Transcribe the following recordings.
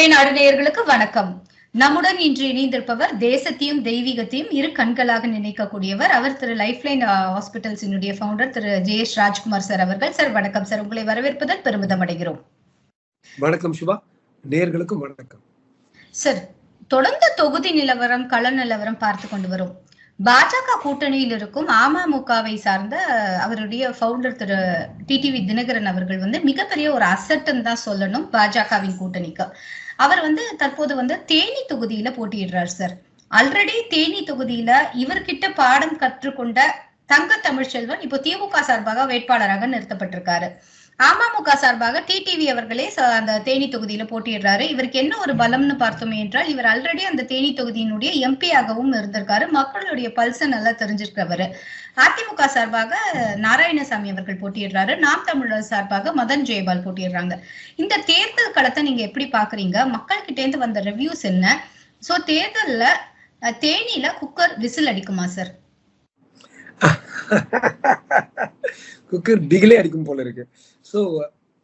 ஒரே நாடு நேயர்களுக்கு வணக்கம். நம்முடன் இன்று இணைந்திருப்பவர் தேசத்தையும் தெய்வீகத்தையும் இரு கண்களாக நினைக்கக்கூடியவர். அவர் திரு லைஃப்லைன் ஹாஸ்பிட்டல்ஸினுடைய ஃபவுண்டர் திரு ஜே எஸ் ராஜ்குமார் சார் அவர்கள். சார் வணக்கம் சார். உங்களை வரவேற்பதில் பெருமிதம் அடைகிறோம். வணக்கம் சுபா. நேர்களுக்கும் வணக்கம். சார் தொடர்ந்து தொகுதி நிலவரம் கள நிலவரம் பார்த்து கொண்டு வரும். பாஜக கூட்டணியில் இருக்கும் அமமுகவை சார்ந்த அவருடைய ஃபவுண்டர் திரு டிடிவி தினகரன் அவர்கள் வந்து மிகப்பெரிய ஒரு அசட்டுன்னு தான் சொல்லணும் பாஜகவின் கூட்டணிக்கு. அவர் வந்து தற்போது வந்து தேனி தொகுதியில போட்டியிடுறார் சார். ஆல்ரெடி தேனி தொகுதியில இவர்கிட்ட பாடம் கற்றுக்கொண்ட தங்க தமிழ்ச்செல்வன் இப்போ திமுக சார்பாக வேட்பாளராக நிறுத்தப்பட்டிருக்காரு. அமமுக சார்பாக டிடிவி அவர்களே அந்த தேனி தொகுதியில போட்டியிடுறாரு. இவருக்கு என்ன ஒரு பலம்னு பார்த்தோமே என்றால் இவர் ஆல்ரெடி அந்த தேனி தொகுதியினுடைய எம்பியாகவும் இருந்திருக்காரு. மக்களுடைய பல்ச நல்லா தெரிஞ்சிருக்கவர். அதிமுக சார்பாக நாராயணசாமி அவர்கள் போட்டியிடுறாரு. நாம் தமிழர் சார்பாக மதன் ஜெயபால் போட்டியிடுறாங்க. இந்த தேர்தல் களத்தை நீங்க எப்படி பாக்குறீங்க மக்கள் கிட்ட இருந்து வந்த ரிவ்யூஸ் என்ன? சோ தேர்தல்ல தேனியில குக்கர் விசில் அடிக்குமா சார் குக்கர் டிகிலே அடிக்கும் போல இருக்கு. ஸோ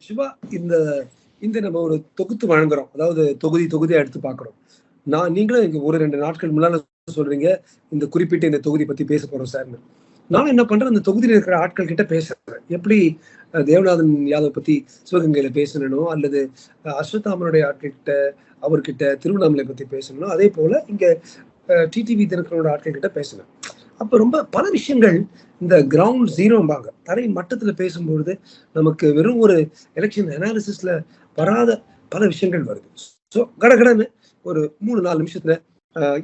சிவா இந்த இந்த நம்ம ஒரு தொகுத்து வழங்குறோம். அதாவது தொகுதி தொகுதியை எடுத்து பார்க்குறோம். நான் நீங்களும் இங்க ஒரு ரெண்டு நாட்கள் முன்னால சொல்றீங்க. இந்த குறிப்பிட்ட இந்த தொகுதி பத்தி பேச போறோம் சார்னு நான் என்ன பண்றேன் அந்த தொகுதியில் இருக்கிற ஆட்கள் கிட்ட பேசுறேன். எப்படி தேவநாதன் யாதவ் பத்தி சிவகங்கையில பேசணும் அல்லது அஸ்வத்தாமனுடைய ஆட்கள் கிட்ட அவர்கிட்ட திருவண்ணாமலை பத்தி பேசணும் அதே போல இங்க டிடிவி தினக்கரோட ஆட்கள் கிட்ட பேசணும். அப்ப ரொம்ப பல விஷயங்கள் இந்த கிரவுண்ட் ஜீரோம்பாங்க தரை மட்டத்துல பேசும்பொழுது நமக்கு வெறும் ஒரு எலெக்ஷன் அனாலிசிஸ்ல வராத பல விஷயங்கள் வருது. ஸோ கடகடன்னு ஒரு மூணு நாலு நிமிஷத்துல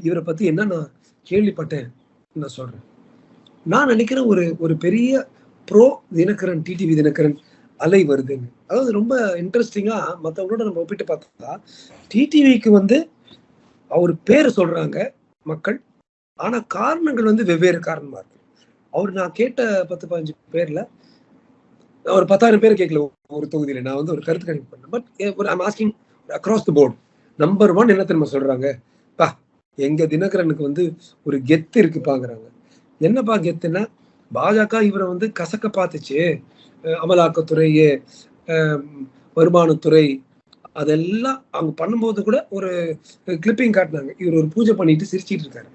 இவரை பத்தி என்ன நான் கேள்விப்பட்டேன் நான் சொல்றேன். நான் நினைக்கிறேன் ஒரு ஒரு பெரிய ப்ரோ தினகரன் டிடிவி தினகரன் அலை வருதுன்னு. அதாவது ரொம்ப இன்ட்ரெஸ்டிங்கா மற்றவங்களோட நம்ம ஒப்பிட்டு பார்த்தா டிடிவிக்கு வந்து அவர் பேர் சொல்றாங்க மக்கள். ஆனா காரணங்கள் வந்து வெவ்வேறு காரணமா இருக்கு. அவர் நான் கேட்ட பத்து பதினஞ்சு பேர்ல ஒரு பத்தாயிரம் பேர் கேட்கல ஒரு தொகுதியில. நான் வந்து ஒரு கருத்து கணிப்பு பண்ணேன். பட் eh, ஒரு I'm asking across the board number one என்ன தெரியுமா சொல்றாங்க? பா எங்க தினகரனுக்கு வந்து ஒரு கெத்து இருக்கு என்னப்பா கெத்துன்னா பாஜக இவரை வந்து கசக்க பார்த்துச்சு. அமலாக்கத்துறை வருமானத்துறை அதெல்லாம் அவங்க பண்ணும்போது கூட ஒரு கிளிப்பிங் காட்டினாங்க. இவர் ஒரு பூஜை பண்ணிட்டு சிரிச்சிட்டு இருக்காரு.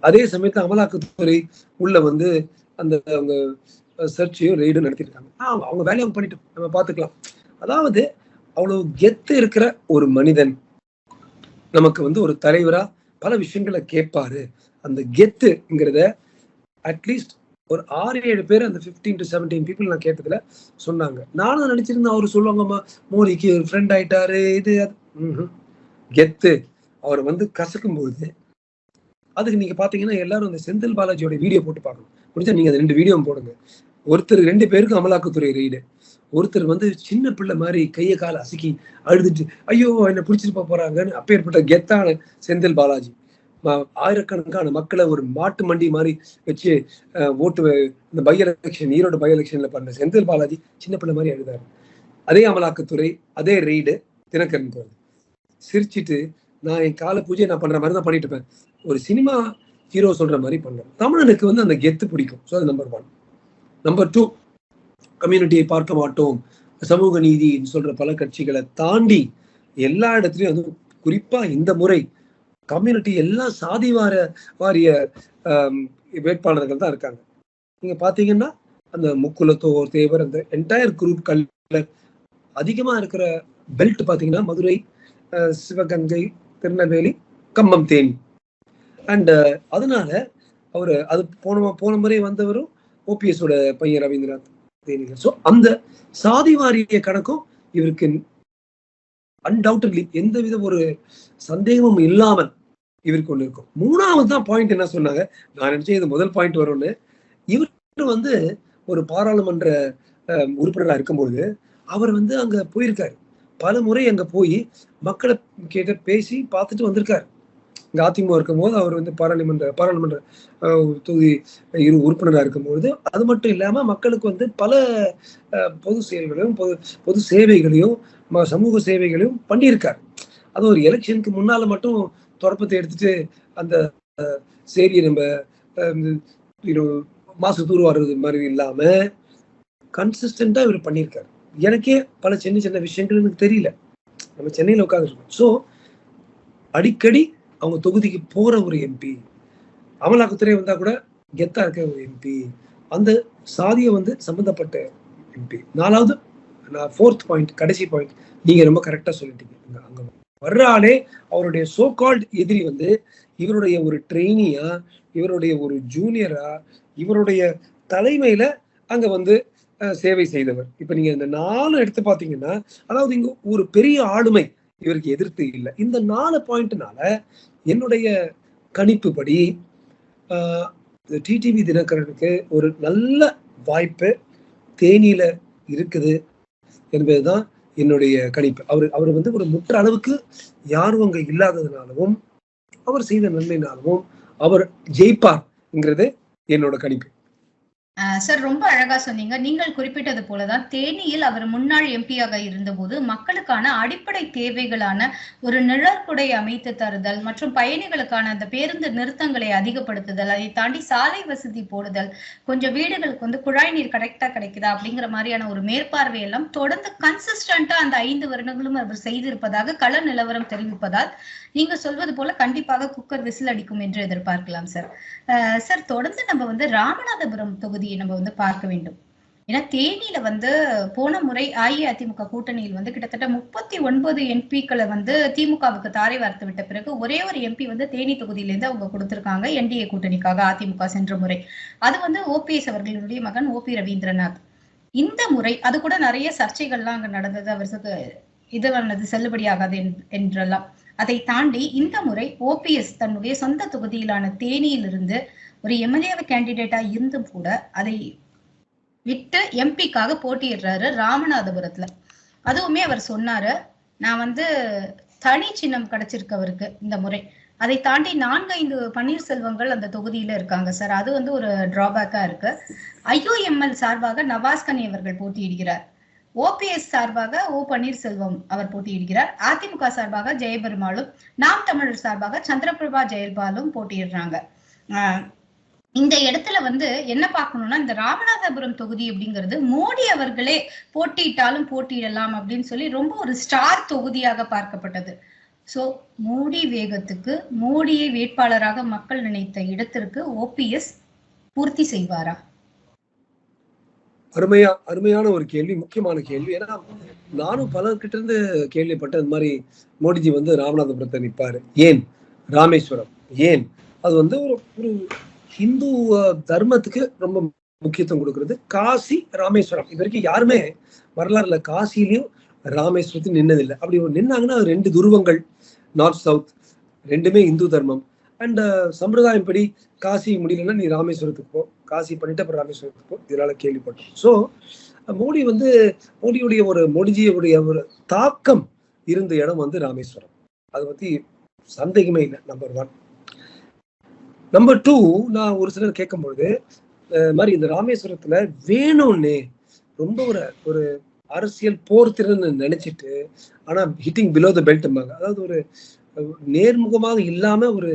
அதே சமயத்துல அமலாக்கத்துறை உள்ள வந்து அந்த அவங்க சர்ச்சையும் ரெய்டும் நடத்திருக்காங்க. அவங்க வேலையை அவங்க பண்ணிட்டோம் நம்ம பார்த்துக்கலாம். அதாவது அவ்வளவு கெத்து இருக்கிற ஒரு மனிதன் நமக்கு வந்து ஒரு தலைவரா பல விஷயங்களை கேட்பாரு. அந்த கெத்துங்கிறத அட்லீஸ்ட் ஒரு ஆறு ஏழு பேர் அந்த ஃபிஃப்டீன் டு செவன்டீன் பீப்புள் நான் கேட்டதுல சொன்னாங்க. நானும் நினைச்சிருந்தேன். அவர் சொல்லுவாங்கம்மா மோடிக்கு ஃப்ரெண்ட் ஆயிட்டாரு இது கெத்து. அவர் வந்து கசக்கும் பொழுது அதுக்கு நீங்க பாத்தீங்கன்னா எல்லாரும் இந்த செந்தில் பாலாஜியோட வீடியோ போட்டு பார்க்கணும். முடிஞ்சா நீங்க அந்த ரெண்டு வீடியோ போடுங்க. ஒருத்தர் ரெண்டு பேருக்கும் அமலாக்கத்துறை ரெய்டு ஒருத்தர் வந்து சின்ன பிள்ளை மாதிரி கையை காலை அசுக்கி அழுதுட்டு ஐயோ என்ன பிடிச்சிட்டு போறாங்கன்னு அப்பேற்பட்ட கெத்தான செந்தில் பாலாஜி. ஆயிரக்கணக்கான மக்களை ஒரு மாட்டு மண்டி மாதிரி வச்சு ஓட்டு இந்த பை எலெக்ஷன் ஈரோடு பை எலெக்ஷன்ல பண்ண செந்தில் பாலாஜி சின்ன பிள்ளை மாதிரி அழுதாரு. அதே அமலாக்கத்துறை அதே ரெய்டு தினக்கரன் போறது சிரிச்சிட்டு நான் என் கால பூஜையை நான் பண்ற மாதிரி தான் பண்ணிட்டு இருப்பேன். ஒரு சினிமா ஹீரோ சொல்ற மாதிரி பண்றேன் தமிழனுக்கு வந்து அந்த கெத்து பிடிக்கும். ஸோ அது நம்பர் ஒன் நம்பர் டூ கம்யூனிட்டியை பார்க்க மாட்டோம். சமூக நீதின்னு சொல்ற பல கட்சிகளை தாண்டி எல்லா இடத்துலயும் வந்து குறிப்பா இந்த முறை கம்யூனிட்டி எல்லாம் சாதி வார வாரிய வேட்பாளர்கள் தான் இருக்காங்க. நீங்க பாத்தீங்கன்னா அந்த முக்குலத்தோர் தேவர் அந்த என்டையர் குரூப் கல்லர் அதிகமா இருக்கிற பெல்ட் பாத்தீங்கன்னா மதுரை சிவகங்கை திருநெல்வேலி கம்பம் தேனி. அண்ட் uh, அதனால அவரு அது போன போன முறை வந்தவரும் ஓபிஎஸோட பையன் ரவீந்திரநாத் தேனி ஸோ அந்த சாதி வாரிய கணக்கும் இவருக்கு அன்டவுட்லி எந்தவித ஒரு சந்தேகமும் இல்லாமல் இவருக்கு ஒண்ணு இருக்கும். மூணாவது தான் பாயிண்ட் என்ன சொன்னாங்க? நான் நினைச்சேன் இது முதல் பாயிண்ட் வரும்னு. இவர் வந்து ஒரு பாராளுமன்ற உறுப்பினராக இருக்கும்பொழுது அவர் வந்து அங்க போயிருக்காரு. பல முறை அங்க போய் மக்களை கேட்ட பேசி பார்த்துட்டு வந்திருக்காரு. இங்க அதிமுக இருக்கும்போது அவர் வந்து பாராளுமன்ற பாராளுமன்ற தொகுதி இரு உறுப்பினராக இருக்கும்போது அது மட்டும் இல்லாம மக்களுக்கு வந்து பல பொது செயல்களையும் பொது பொது சேவைகளையும் சமூக சேவைகளையும் பண்ணியிருக்காரு. அது ஒரு எலெக்ஷனுக்கு முன்னால மட்டும் தொடப்பத்தை எடுத்துட்டு அந்த சேரியை நம்ம மாசு தூர் வர்றது மாதிரி இல்லாம கன்சிஸ்டண்டா இவர் பண்ணியிருக்காரு. எனக்கே பல சின்ன சின்ன விஷயங்கள் எனக்கு தெரியல. நம்ம சென்னையில் உட்காந்துருக்கோம் ஸோ அடிக்கடி அவங்க தொகுதிக்கு போற ஒரு எம்பி அமலாக்கத்துறை வந்தா கூட கெத்தா இருக்க ஒரு எம்பி அந்த சாதியை வந்து சம்பந்தப்பட்ட எம்பி நாலாவது நான் ஃபோர்த் பாயிண்ட் கடைசி பாயிண்ட் நீங்க ரொம்ப கரெக்டா சொல்லிட்டீங்க. அங்க வர்ற ஆளே அவருடைய சோ கால்ட் எதிரி வந்து இவருடைய ஒரு ட்ரெயினியா இவருடைய ஒரு ஜூனியரா இவருடைய தலைமையில அங்க வந்து சேவை செய்தவர். இப்ப நீங்க இந்த நாலு எடுத்து பாத்தீங்கன்னா அதாவது இங்க ஒரு பெரிய ஆளுமை இவருக்கு எதிர்த்து இல்லை. இந்த நாலு பாயிண்ட்னால என்னுடைய கணிப்புப்படி டிடிவி தினகரனுக்கு ஒரு நல்ல வாய்ப்பு தேனியில இருக்குது என்பதுதான் என்னுடைய கணிப்பு. அவர் அவர் வந்து ஒரு முற்ற அளவுக்கு யாரும் அங்க இல்லாததுனாலவும் அவர் செய்த நன்மைனாலவும் அவர் ஜெயிப்பார்ங்கிறது என்னோட கணிப்பு. சார் ரொம்ப அழகா சொன்னீங்க. நீங்கள் குறிப்பிட்டது போலதான் தேனியில் அவர் முன்னாள் எம்பியாக இருந்தபோது மக்களுக்கான அடிப்படை தேவைகளான ஒரு நிழற்குடை அமைத்து தருதல் மற்றும் பயணிகளுக்கான அந்த பேருந்து நிறுத்தங்களை அதிகப்படுத்துதல் அதை தாண்டி சாலை வசதி போடுதல் கொஞ்சம் வீடுகளுக்கு வந்து குழாய் நீர் கரெக்டா கிடைக்குதா அப்படிங்கிற மாதிரியான ஒரு மேற்பார்வை எல்லாம் தொடர்ந்து கன்சிஸ்டண்டா அந்த ஐந்து வருடங்களும் அவர் செய்திருப்பதாக கள நிலவரம் தெரிவிப்பதால் நீங்க சொல்வது போல கண்டிப்பாக குக்கர் விசில் அடிக்கும் என்று எதிர்பார்க்கலாம் சார். சார் தொடர்ந்து நம்ம வந்து ராமநாதபுரம் தொகுதி தொகுதியை நம்ம வந்து பார்க்க வேண்டும். ஏன்னா தேனியில வந்து போன முறை அஇஅதிமுக கூட்டணியில் வந்து கிட்டத்தட்ட முப்பத்தி ஒன்பது எம்பிக்களை வந்து திமுகவுக்கு தாரை வார்த்து விட்ட பிறகு ஒரே ஒரு எம்பி வந்து தேனி தொகுதியிலேருந்து அவங்க கொடுத்திருக்காங்க என்டிஏ கூட்டணிக்காக அதிமுக சென்ற முறை. அது வந்து ஓபிஎஸ் அவர்களுடைய மகன் ஓ பி ரவீந்திரநாத். இந்த முறை அது கூட நிறைய சர்ச்சைகள்லாம் அங்க நடந்தது. அவருக்கு இதுவானது செல்லுபடியாகாது என்றெல்லாம். அதை தாண்டி இந்த முறை ஓபிஎஸ் தன்னுடைய சொந்த தொகுதியிலான தேனியிலிருந்து ஒரு எம்எல்ஏ கேண்டிடேட்டா இருந்தும் கூட அதை விட்டு எம்பிக்காக போட்டியிடுறாரு ராமநாதபுரத்துல. அதுவுமே அவர் சொன்னாரு நான் வந்து தனி சின்னம் கிடைச்சிருக்கு அவருக்கு இந்த முறை. அதை தாண்டி நான்கு ஐந்து பன்னீர்செல்வங்கள் அந்த தொகுதியில இருக்காங்க சார். அது வந்து ஒரு டிராபேக்கா இருக்கு. ஐயோஎம்எல் சார்பாக நவாஸ்கனி அவர்கள் போட்டியிடுகிறார். ஓபிஎஸ் சார்பாக ஓ பன்னீர்செல்வம் அவர் போட்டியிடுகிறார். அதிமுக சார்பாக ஜெயபெருமாளும் நாம் தமிழர் சார்பாக சந்திரபிரபா ஜெயபாலும் போட்டியிடுறாங்க. ஆஹ் இந்த இடத்துல வந்து என்ன பார்க்கணும்னா இந்த ராமநாதபுரம் தொகுதி அப்படிங்கிறது மோடி அவர்களே போட்டியிட்டாலும் போட்டியிடலாம் அப்படின்னு சொல்லி ரொம்ப ஒரு ஸ்டார் தொகுதியாக பார்க்கப்பட்டது. சோ மோடி வேகத்துக்கு மோடியை வேட்பாளராக மக்கள் நினைத்த இடத்திற்கு ஓபிஎஸ் பூர்த்தி செய்வாரா? அருமையா அருமையான ஒரு கேள்வி முக்கியமான கேள்வி. ஏன்னா நானும் பலர்கிட்ட இருந்து கேள்விப்பட்டேன் இந்த மாதிரி மோடிஜி வந்து ராமநாதபுரத்தை நிற்பாரு ஏன்? ராமேஸ்வரம். ஏன்? அது வந்து ஒரு ஒரு ஹிந்து தர்மத்துக்கு ரொம்ப முக்கியத்துவம் கொடுக்கறது. காசி ராமேஸ்வரம். இது வரைக்கும் யாருமே வரலாறுல காசிலையும் ராமேஸ்வரத்தையும் நின்னதில்லை. அப்படி நின்னாங்கன்னா அது ரெண்டு துருவங்கள் நார்த் சவுத் ரெண்டுமே இந்து தர்மம். அண்ட் uh, சம்பிரதாயம் படி காசி முடியலன்னா நீ ராமேஸ்வரத்துக்கு போ. காசி பண்ணிட்டு அப்புறம் ராமேஸ்வரத்துக்கு போ. இதனால கேள்விப்பட்டோம். ஸோ மோடி வந்து மோடியுடைய ஒரு மோடிஜியுடைய ஒரு தாக்கம் இருந்த இடம் வந்து ராமேஸ்வரம். அதை பத்தி சந்தேகமே இல்லை. நம்பர் ஒன் நம்பர் டூ நான் ஒரு சிலர் கேட்கும் பொழுது மாதிரி இந்த ராமேஸ்வரத்துல வேணும்னே ரொம்ப ஒரு ஒரு அரசியல் போர் திறன் நினைச்சிட்டு ஆனா ஹிட்டிங் பிலோ த பெல்ட்ம்பாங்க அதாவது ஒரு நேர்முகமாக இல்லாம ஒரு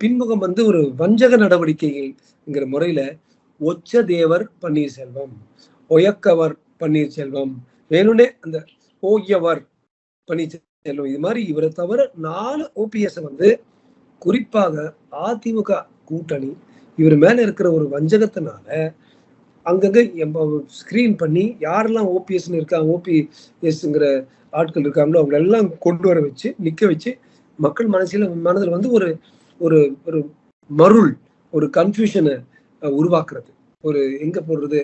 பின்முகம் வந்து ஒரு வஞ்சக நடவடிக்கைங்கிற முறையில ஒச்ச தேவர் பன்னீர்செல்வம் ஒயக்கவர் பன்னீர்செல்வம் வேணும்னே அந்த ஓயவர் பன்னீர்செல்வம் இது மாதிரி இவரை தவிர நாலு ஓபிஎஸ் வந்து குறிப்பாக அதிமுக கூட்டணி இவர் மேல இருக்கிற ஒரு வஞ்சகத்தினால அங்கங்க ஸ்கிரீன் பண்ணி யாரெல்லாம் ஓபிஎஸ்ன்னு இருக்காங்க ஓபிஎஸ்ங்கிற ஆட்கள் இருக்காங்களோ அவங்க எல்லாம் கொண்டு வர வச்சு நிக்க வச்சு மக்கள் மனசில மனதில் வந்து ஒரு ஒரு ஒரு மருள் ஒரு கன்ஃபியூஷனை உருவாக்குறது. ஒரு எங்க போடுறது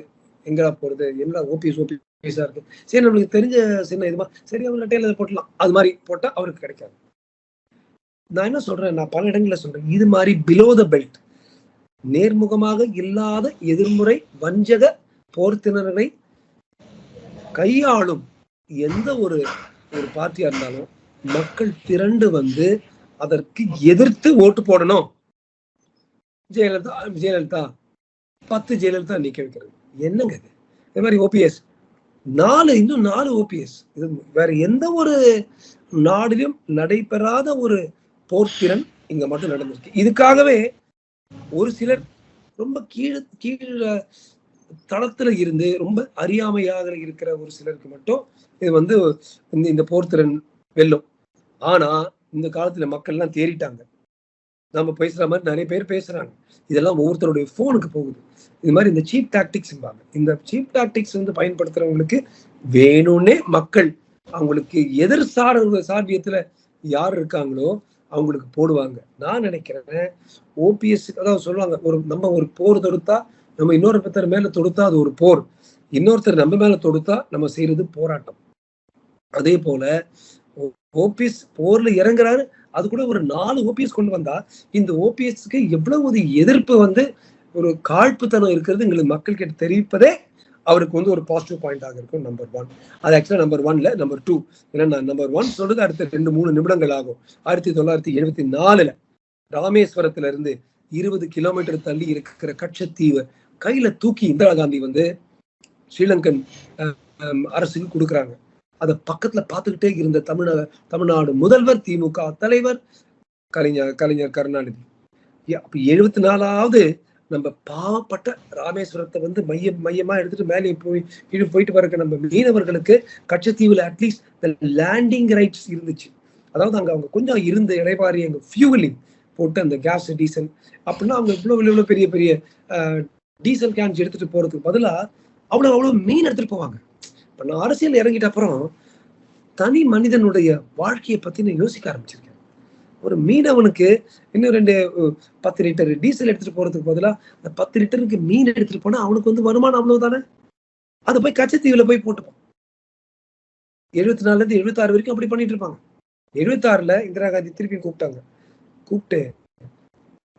எங்கடா போறது என்ன ஓபிஎஸ் ஓபிஎஸ்ஸா இருக்கு. சரி நம்மளுக்கு தெரிஞ்ச சின்ன இதுமா சரி அவங்க டெய்லர் போட்டலாம் அது மாதிரி போட்டா அவருக்கு கிடைக்காது. நான் என்ன சொல்றேன்? நான் பல இடங்களில் சொல்றேன். இது மாதிரி பிலோ த பெல்ட் நேர்முகமாக இல்லாத எதிர்முறை வஞ்சக போர்த்தினரை கையாளும் எந்த ஒரு ஒரு பார்ட்டியா இருந்தாலும் மக்கள் திரண்டு வந்து அதற்கு எதிர்த்து ஓட்டு போடணும். ஜெயலலிதா ஜெயலலிதா பத்து ஜெயலலிதா நிக்க வைக்கிறது. என்னங்க இது? இது மாதிரி ஓபிஎஸ் நாலு இன்னும் நாலு ஓபிஎஸ் இது வேற எந்த ஒரு நாடிலும் நடைபெறாத ஒரு போர்த்திறன் இங்க மட்டும் நடந்திருக்கு. இதுக்காகவே ஒரு சிலர் ரொம்ப கீழே கீழ தளத்துல இருந்து ரொம்ப அறியாமையாக இருக்கிற ஒரு சிலருக்கு மட்டும் இது வந்து இந்த இந்த போர்த்திறன் வெல்லும். ஆனா இந்த காலத்துல மக்கள் எல்லாம் தேறிட்டாங்க. நம்ம பேசுற மாதிரி நிறைய பேர் பேசுறாங்க. இதெல்லாம் ஒவ்வொருத்தருடைய போனுக்கு போகுது. இது மாதிரி இந்த சீப் டாக்டிக்ஸ் இந்த சீப் டாக்டிக்ஸ் வந்து பயன்படுத்துறவங்களுக்கு வேணும்னே மக்கள் அவங்களுக்கு எதிர் சார் சார்பியத்துல யார் இருக்காங்களோ அவங்களுக்கு போடுவாங்க. நான் நினைக்கிறேன் ஓபிஎஸ் அதாவது சொல்லுவாங்க ஒரு நம்ம ஒரு போர் தொடுத்தா நம்ம இன்னொரு பத்தர் மேல தொடுத்தா அது ஒரு போர். இன்னொருத்தர் நம்ம மேல தொடுத்தா நம்ம செய்யறது போராட்டம். அதே போல ஓபிஎஸ் போர்ல இறங்குறாரு அது கூட ஒரு நாலு ஓபிஎஸ் கொண்டு வந்தா இந்த ஓபிஎஸ்க்கு எவ்வளவு ஒரு எதிர்ப்பு வந்து ஒரு காழ்ப்புத்தனம் இருக்கிறது எங்களுக்கு மக்கள் கிட்ட தெரிவிப்பதே அவருக்கு வந்து ஒரு பாசிட்டிவ் பாயிண்டாக இருக்கும் நம்பர் ஒன் அது ஆக்சுவலா நம்பர் ஒன்ல நம்பர் டூ ஏன்னா நம்பர் ஒன் சொல்றது அடுத்த ரெண்டு மூணு நிமிடங்கள் ஆகும். ஆயிரத்தி தொள்ளாயிரத்தி எழுபத்தி நாலுல ராமேஸ்வரத்துல இருந்து இருபது கிலோமீட்டர் தள்ளி இருக்கிற கட்சத்தீவை கையில தூக்கி இந்திரா காந்தி வந்து ஸ்ரீலங்கன் அரசுக்கு கொடுக்குறாங்க. அதை பக்கத்துல பார்த்துக்கிட்டே இருந்த தமிழ தமிழ்நாடு முதல்வர் திமுக தலைவர் கலைஞர் கலைஞர் கருணாநிதி. அப்ப எழுபத்தி நாலாவது நம்ம பாவப்பட்ட ராமேஸ்வரத்தை வந்து மையம் மையமா எடுத்துட்டு மேலே போய் கீழே போயிட்டு வரக்க நம்ம மீனவர்களுக்கு கச்சத்தீவுல அட்லீஸ்ட் இந்த லேண்டிங் ரைட்ஸ் இருந்துச்சு. அதாவது அங்க அவங்க கொஞ்சம் இருந்த இடைபாரி அங்க ஃபியூவலிங் போட்டு அந்த கேஸ் டீசல் அப்படின்னா அவங்க இவ்வளவு இவ்வளவு பெரிய பெரிய டீசல் கேன்ஸ் எடுத்துட்டு போறதுக்கு பதிலா அவ்வளவு அவ்வளவு மீன் எடுத்துட்டு போவாங்க. இப்ப நான் அரசியல் இறங்கிட்ட அப்புறம் தனி மனிதனுடைய வாழ்க்கையை பத்தி நான் யோசிக்க ஆரம்பிச்சிருக்கேன். ஒரு மீனவனுக்கு இன்னும் ரெண்டு பத்து லிட்டர் டீசல் எடுத்துட்டு போறதுக்கு பதிலா அந்த பத்து லிட்டருக்கு மீன் எடுத்துட்டு போனா அவனுக்கு வந்து வருமானம் அவ்வளவு தானே அதை போய் கச்சத்தீவுல போய் போட்டுப்பான். எழுபத்தி நாலுல இருந்து எழுபத்தி ஆறு வரைக்கும் அப்படி பண்ணிட்டு இருப்பாங்க. எழுபத்தி ஆறுல இந்திரா காந்தி திருப்பி கூப்பிட்டாங்க. கூப்பிட்டு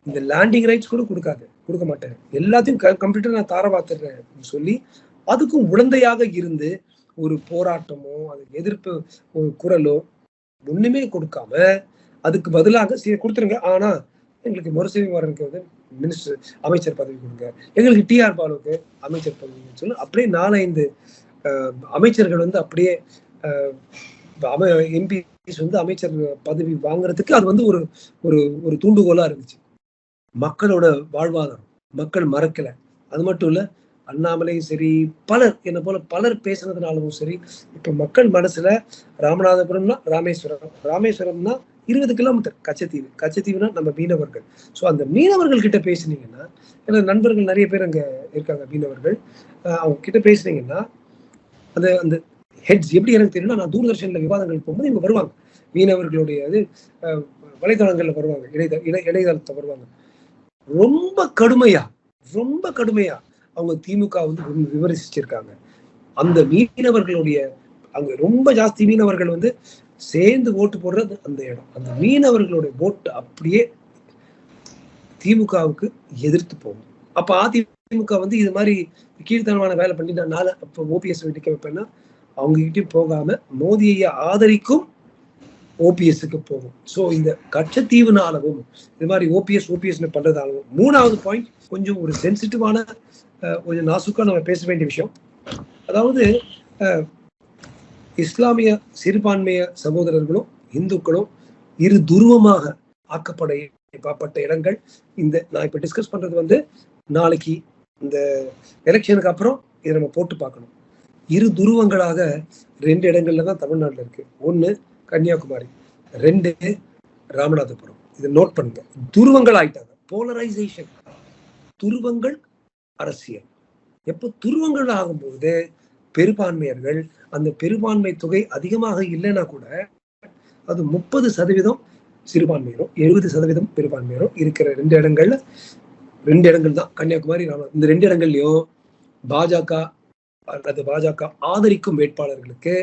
இந்த லேண்டிங் ரைட்ஸ் கூட கொடுக்காது. கொடுக்க மாட்டேன். எல்லாத்தையும் கம்ப்யூட்டர் நான் தார பார்த்துறேன் சொல்லி அதுக்கும் உடந்தையாக இருந்து ஒரு போராட்டமோ அது எதிர்ப்பு ஒரு குரலோ ஒண்ணுமே கொடுக்காம அதுக்கு பதிலாக சரி கொடுத்துருங்க. ஆனா எங்களுக்கு முரசவி வந்து மினிஸ்டர் அமைச்சர் பதவி கொடுங்க. எங்களுக்கு டிஆர் பாலுக்கு அமைச்சர் பதவி சொல்லி அப்படியே நாலஞ்சு அமைச்சர்கள் வந்து அப்படியே எம்பிஸ் வந்து அமைச்சர் பதவி வாங்குறதுக்கு அது வந்து ஒரு ஒரு ஒரு தூண்டுகோலா இருந்துச்சு. மக்களோட வாழ்வாதாரம் மக்கள் மறக்கல. அது மட்டும் இல்ல அண்ணாமலையும் சரி பலர் என்ன போல பலர் பேசுனதுனாலும் சரி இப்ப மக்கள் மனசுல ராமநாதபுரம்னா ராமேஸ்வரம். ராமேஸ்வரம்னா இருபது கிலோமீட்டர் கச்சத்தீவு. கச்சத்தீவுனா நம்ம மீனவர்கள். ஸோ அந்த மீனவர்கள் கிட்ட பேசுனீங்கன்னா ஏன்னா நண்பர்கள் நிறைய பேர் அங்க இருக்காங்க மீனவர்கள். அவங்க கிட்ட பேசுனீங்கன்னா அந்த அந்த ஹெட்ஸ் எப்படி எனக்கு தெரியும்னா நான் தூர்தர்ஷனில் விவாதங்கள் போகும்போது இவங்க வருவாங்க. மீனவர்களுடைய இது வலைதளங்களில் வருவாங்க. இணைய இணை இணையதளத்தை வருவாங்க. ரொம்ப கடுமையா ரொம்ப கடுமையா அவங்க திமுக வந்து விமர்சிச்சிருக்காங்க. அந்த மீனவர்களுடைய அங்க ரொம்ப ஜாஸ்தி மீனவர்கள் வந்து சேர்ந்து ஓட்டு போடுறது அந்த இடம். அந்த மீனவர்களுடைய ஓட்டு அப்படியே திமுகவுக்கு எதிர்த்து போகும். அப்ப அதிமுக வந்து இது மாதிரி கீழ்த்தனமான வேலை பண்ணி நான் நாளை ஓபிஎஸ் நிக்க வைப்பேன்னா அவங்க கிட்டயும் போகாம மோதியை ஆதரிக்கும் ஓபிஎஸ்க்கு போகும். ஸோ இந்த கட்சத்தீவுனாலவும் இது மாதிரி ஓபிஎஸ் ஓபிஎஸ் பண்றதாலும் மூணாவது பாயிண்ட் கொஞ்சம் ஒரு சென்சிட்டிவான கொஞ்சம் நாசுக்கா நம்ம பேச வேண்டிய விஷயம். அதாவது இஸ்லாமிய சிறுபான்மைய சகோதரர்களும் இந்துக்களும் இரு துருவமாக ஆக்கப்பட பட்ட இடங்கள். இந்த நான் இப்ப டிஸ்கஸ் பண்றது வந்து நாளைக்கு இந்த எலெக்ஷனுக்கு அப்புறம் இதை நம்ம போட்டு பார்க்கணும். இரு துருவங்களாக ரெண்டு இடங்கள்ல தான் தமிழ்நாட்டில் இருக்கு. ஒன்று கன்னியாகுமரி ரெண்டு ராமநாதபுரம். இதை நோட் பண்ணுங்க. துருவங்கள் ஆயிட்டாங்க போலரைசேஷன் துருவங்கள் அரசியல். எப்போ துருவங்கள் ஆகும்போது பெரும்பான்மையர்கள் அந்த பெரும்பான்மை தொகை அதிகமாக இல்லைன்னா கூட அது முப்பது சதவீதம் சிறுபான்மையரும் எழுபது சதவீதம் பெரும்பான்மையரும் இருக்கிற ரெண்டு இடங்கள்ல ரெண்டு இடங்கள் தான். கன்னியாகுமரி இந்த ரெண்டு இடங்கள்லயும் பாஜக அல்லது பாஜக ஆதரிக்கும் வேட்பாளர்களுக்கு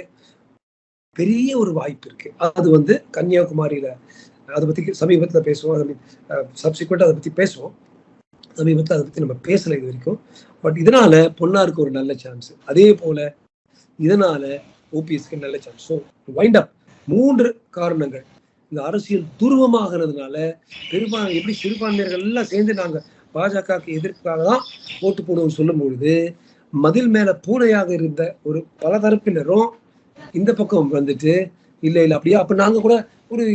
பெரிய ஒரு வாய்ப்பு இருக்கு. அது வந்து கன்னியாகுமரியில அதை பத்தி சமீபத்துல பேசுவோம். சப்சிக்வெண்ட் அதை பத்தி பேசுவோம். சமீபத்தில் அதை பத்தி நம்ம பேசல இது வரைக்கும். பட் இதனால பொன்னாருக்கு ஒரு நல்ல சான்ஸ் அதே போல இதனால ஓபிஎஸ்க்கு நல்ல சான்ஸ் ஸோ வைண்ட் அப் மூன்று காரணங்கள். இந்த அரசியல் துருவமாகிறதுனால பெரும்பான்மை எப்படி சிறுபான்மையர்கள் எல்லாம் சேர்ந்து நாங்க பாஜகவுக்கு எதிர்ப்பாக தான் ஓட்டு போடுவோம் சொல்லும் பொழுது மதில் மேல பூனையாக இருந்த ஒரு பல தரப்பினரும் இந்த பக்கம் வந்துட்டு இல்லை இல்ல அப்படியா? அப்ப நாங்க கூட ஒரு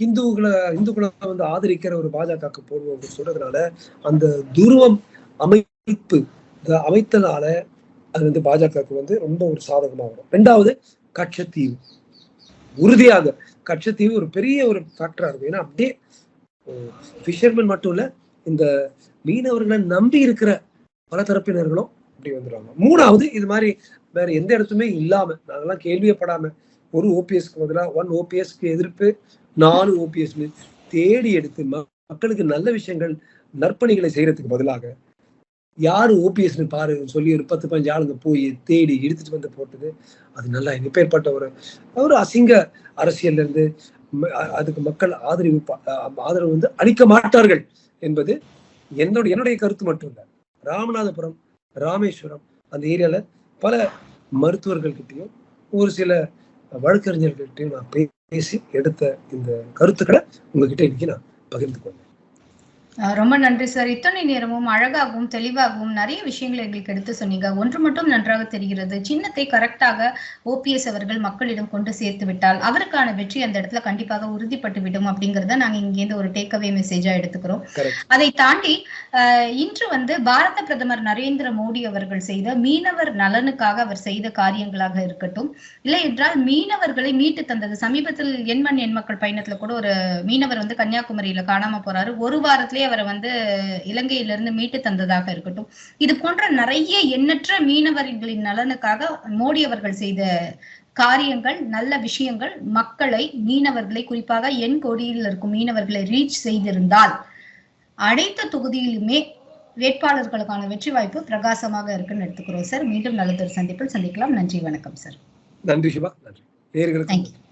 இந்துக்களை இந்துக்களை வந்து ஆதரிக்கிற ஒரு பாஜகவுக்கு போடுவோம் அப்படின்னு சொல்றதுனால அந்த துருவம் அமைப்பு அதை அமைத்ததால அது வந்து பாஜகவுக்கு வந்து ரொம்ப ஒரு சாதகமாக வரும் ரெண்டாவது கட்சத்தீவு. உறுதியாக கட்சத்தீவு ஒரு பெரிய ஒரு ஃபேக்டரா இருக்கும். ஏன்னா அப்படியே ஃபிஷர்மேன் மட்டும் இல்ல இந்த மீனவர்களை நம்பி இருக்கிற பல தரப்பினர்களும் அப்படி வந்துடுவாங்க மூணாவது இது மாதிரி வேற எந்த இடத்துமே இல்லாம நாங்கெல்லாம் கேள்வியப்படாம ஒரு ஓபிஎஸ்க்கு பதிலாக ஒன் ஓபிஎஸ்க்கு எதிர்ப்பு நாலு ஓபிஎஸ் தேடி எடுத்து ம- மக்களுக்கு நல்ல விஷயங்கள் நற்பணிகளை செய்யறதுக்கு பதிலாக யார் ஓபிஎஸ்னு பாருன்னு சொல்லி ஒரு பத்து பதினஞ்சு ஆளுங்க போய் தேடி எடுத்துட்டு வந்து போட்டது. அது நல்லா எப்பேற்பட்ட ஒரு ஒரு அசிங்க அரசியல்ல இருந்து அதுக்கு மக்கள் ஆதரவு ஆதரவு வந்து அளிக்க மாட்டார்கள் என்பது என்னோட என்னுடைய கருத்து மட்டும் இல்ல. ராமநாதபுரம் ராமேஸ்வரம் அந்த ஏரியால பல மருத்துவர்கள்கிட்டையும் ஒரு சில வழக்கறிஞர்கள்கிட்டையும் நான் பேசி எடுத்த இந்த கருத்துக்களை உங்ககிட்ட இன்னைக்கு நான் பகிர்ந்து கொண்டேன் ரொம்ப நன்றி சார். இத்தனை நேரமும் அழகாகவும் தெளிவாகவும் நிறைய விஷயங்களை எங்களுக்கு எடுத்து சொன்னீங்க. ஒன்று மட்டும் நன்றாக தெரிகிறது. சின்னத்தை கரெக்டாக ஓபிஎஸ் அவர்கள் மக்களிடம் கொண்டு சேர்த்து விட்டால் அவருக்கான வெற்றி அந்த இடத்துல கண்டிப்பாக உறுதிப்பட்டு விடும் அப்படிங்கறத நாங்க இங்கேருந்து ஒரு டேக்அவே மெசேஜா எடுத்துக்கிறோம். அதை தாண்டி இன்று வந்து பாரத பிரதமர் நரேந்திர மோடி அவர்கள் செய்த மீனவர் நலனுக்காக அவர் செய்த காரியங்களாக இருக்கட்டும். இல்லை என்றால் மீனவர்களை மீட்டு தந்தது. சமீபத்தில் எண்மண் எண் மக்கள் பயணத்துல கூட ஒரு மீனவர் வந்து கன்னியாகுமரியில காணாம போறாரு. ஒரு வாரத்திலேயே அவரை வந்து இலங்கையிலிருந்து மீட்டு தந்ததாக இருக்கட்டும். இது போன்ற நிறைய எண்ணற்ற மீனவர்களின் நலனுக்காக மோடி அவர்கள் செய்த காரியங்கள் நல்ல விஷயங்கள் மக்களை மீனவர்களை குறிப்பாக என் கொடியில் இருக்கும் மீனவர்களை ரீச் செய்திருந்தால் அனைத்து தொகுதியிலுமே வேட்பாளர்களுக்கான வெற்றி வாய்ப்பு பிரகாசமாக இருக்குன்னு எடுத்துக்கிறோம் சார். மீண்டும் நல்லதொரு சந்திப்பில் சந்திக்கலாம். நன்றி வணக்கம் சார். நன்றி சிவா நன்றி. தேங்க்யூ